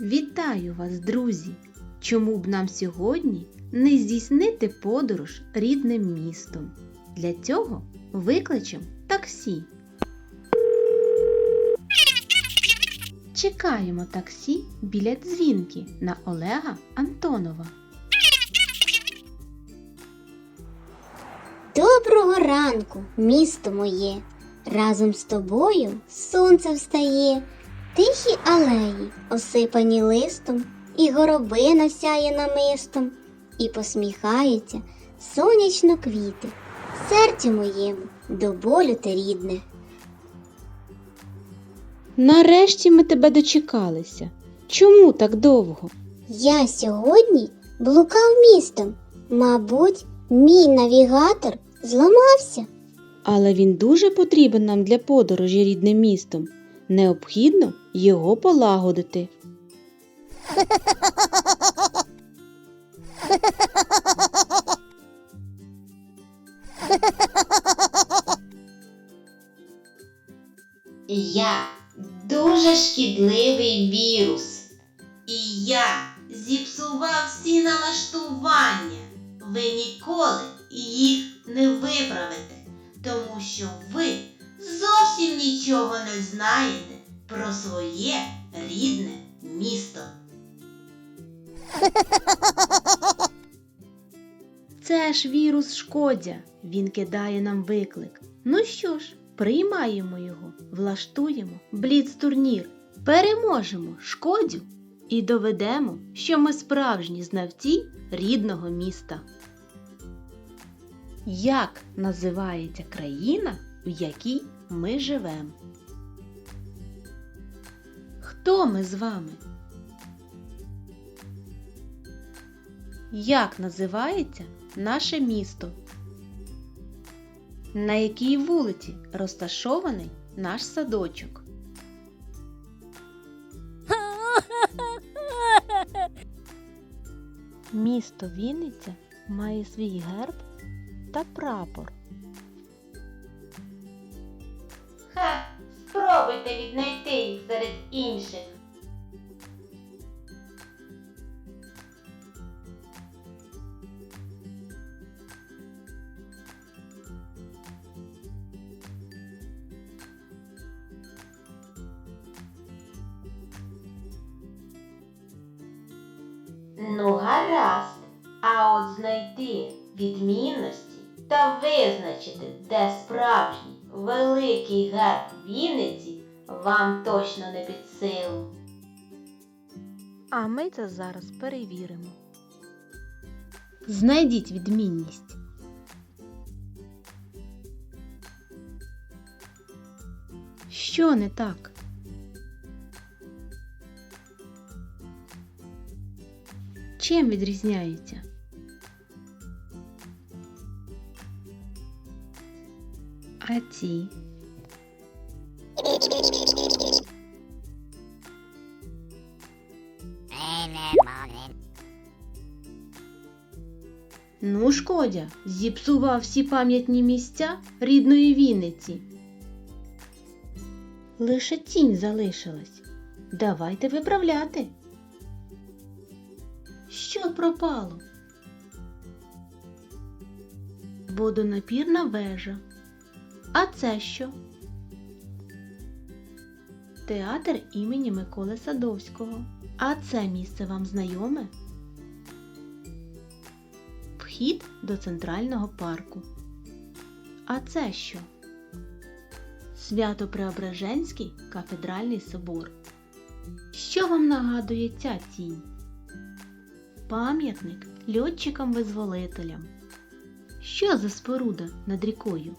Вітаю вас, друзі! Чому б нам сьогодні не здійснити подорож рідним містом? Для цього викличем таксі. Чекаємо таксі біля дзвінки на Олега Антонова. Доброго ранку, місто моє. Разом з тобою сонце встає, тихі алеї, осипані листом, і горобина сяє намистом, і посміхаються сонячно квіти. Серцю моєму до болю ти рідне. Нарешті ми тебе дочекалися. Чому так довго? Я сьогодні блукав містом. Мабуть, мій навігатор зламався. Але він дуже потрібен нам для подорожі рідним містом. Необхідно його полагодити. Я дуже шкідливий вірус. І я зіпсував всі налаштування. Ви ніколи їх не виправите, тому що ви зовсім нічого не знаєте про своє рідне місто. Це ж вірус шкодя. Він кидає нам виклик. Ну що ж, приймаємо його, влаштуємо бліц-турнір, переможемо шкодю і доведемо, що ми справжні знавці рідного міста. Як називається країна, в якій ми живемо? Хто ми з вами? Як називається наше місто? На якій вулиці розташований наш садочок? Місто Вінниця має свій герб та прапор. Спробуйте віднайти їх серед інших. Ну, гаразд. А от знайти відмінності та визначити, де справжній великий герб Вінниці вам точно не під силу. А ми це зараз перевіримо. Знайдіть відмінність. Що не так? Чим відрізняється? А ці? Шкодя, зіпсував всі пам'ятні місця рідної Вінниці. Лише тінь залишилась. Давайте виправляти. Що пропало? Водонапірна вежа. А це що? Театр імені Миколи Садовського. А це місце вам знайоме? Вхід до центрального парку. А це що? Свято-Преображенський кафедральний собор. Що вам нагадує ця тінь? Пам'ятник льотчикам-визволителям. Що за споруда над рікою?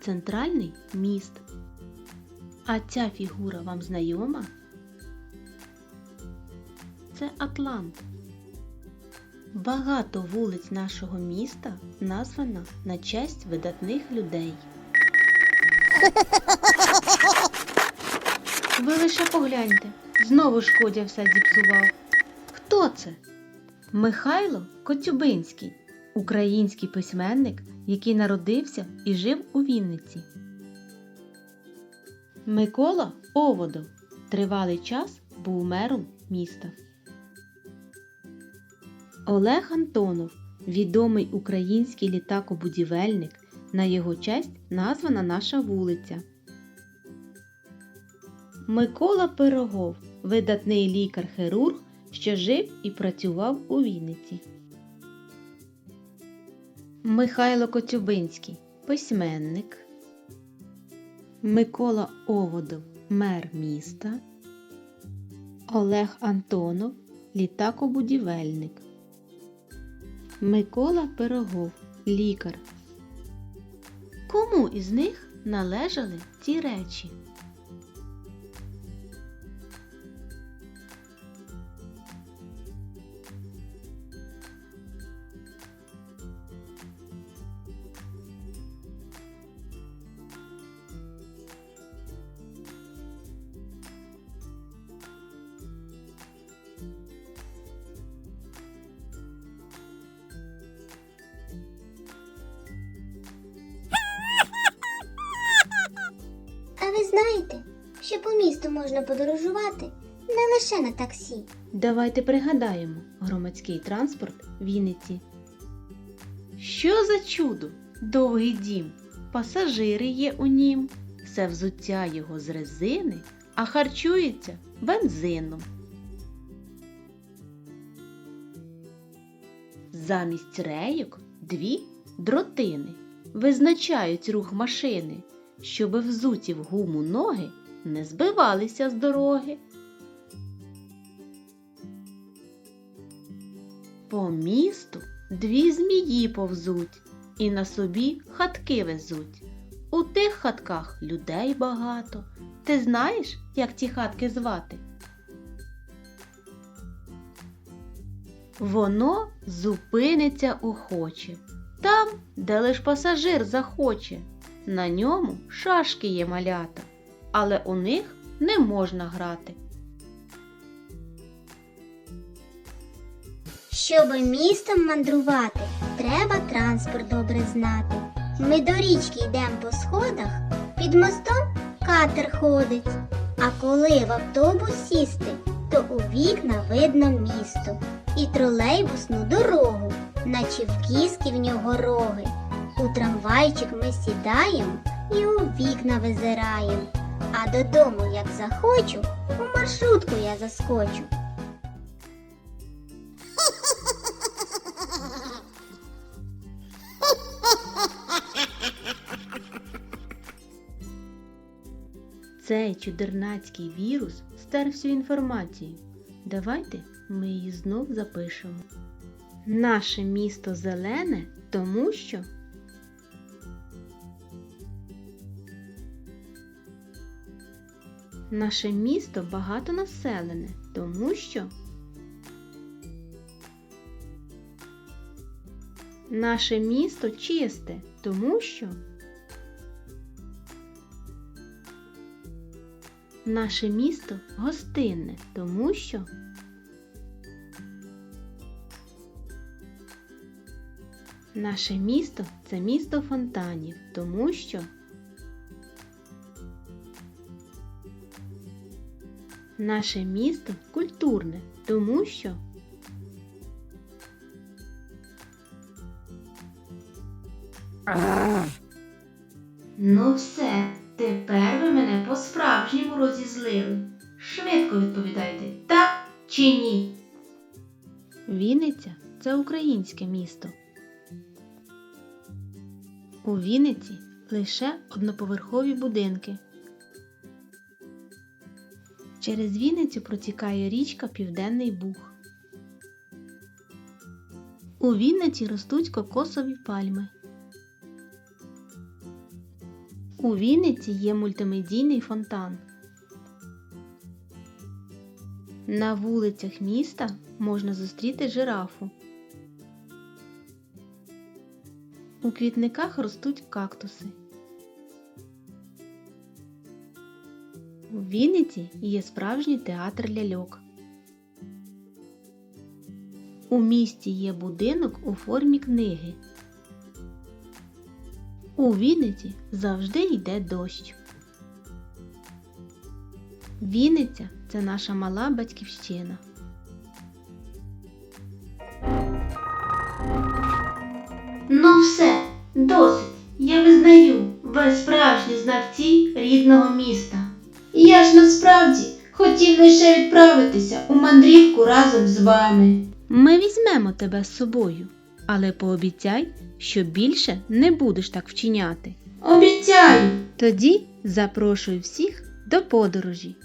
Центральний міст. А ця фігура вам знайома? Це Атлант. Багато вулиць нашого міста названо на честь видатних людей. Ви лише погляньте, знову шкодя все зіпсував. Хто це? Михайло Коцюбинський, український письменник, який народився і жив у Вінниці. Микола Оводов, тривалий час був мером міста. Олег Антонов відомий український літакобудівельник. На його честь названа наша вулиця. Микола Пирогов видатний лікар-хірург, що жив і працював у Вінниці. Михайло Коцюбинський письменник. Микола Оводов мер міста. Олег Антонов літакобудівельник. Микола Пирогов лікар. Кому із них належали ці речі? Місту можна подорожувати не лише на таксі. Давайте пригадаємо громадський транспорт Вінниці. Що за чудо? Довгий дім, пасажири є у нім, все взуття його з резини, а харчується бензином. Замість рейок дві дротини визначають рух машини, щоби взуті в гуму ноги не збивалися з дороги. По місту дві змії повзуть і на собі хатки везуть. У тих хатках людей багато. Ти знаєш, як ті хатки звати? Воно зупиниться охоче, там, де лиш пасажир захоче. На ньому шашки є малята, але у них не можна грати. Щоби містом мандрувати, треба транспорт добре знати. Ми до річки йдемо по сходах, під мостом катер ходить. А коли в автобус сісти, то у вікна видно місто і тролейбусну дорогу, наче в кіски в нього роги. У трамвайчик ми сідаємо і у вікна визираємо. А додому, як захочу, у маршрутку я заскочу. Цей чудернацький вірус стер всю інформацію. Давайте ми її знов запишемо. Наше місто зелене, тому що наше місто багатонаселене, тому що наше місто чисте, тому що Наше місто гостинне, тому що наше місто це місто фонтанів, тому що наше місто культурне, тому що Ну все, тепер ви мене по-справжньому розізлили. Швидко відповідайте, так чи ні? Вінниця це українське місто. У Вінниці лише одноповерхові будинки. Через Вінницю протікає річка Південний Буг. У Вінниці ростуть кокосові пальми. У Вінниці є мультимедійний фонтан. На вулицях міста можна зустріти жирафу. У квітниках ростуть кактуси. Вінниці є справжній театр ляльок. У місті є будинок у формі книги. У Вінниці завжди йде дощ. Вінниця це наша мала батьківщина. Ну все, досить. Я визнаю, ви справжні знавці рідного міста. Насправді хотів лише відправитися у мандрівку разом з вами. Ми візьмемо тебе з собою, але пообіцяй, що більше не будеш так вчиняти. Обіцяю. Тоді запрошую всіх до подорожі.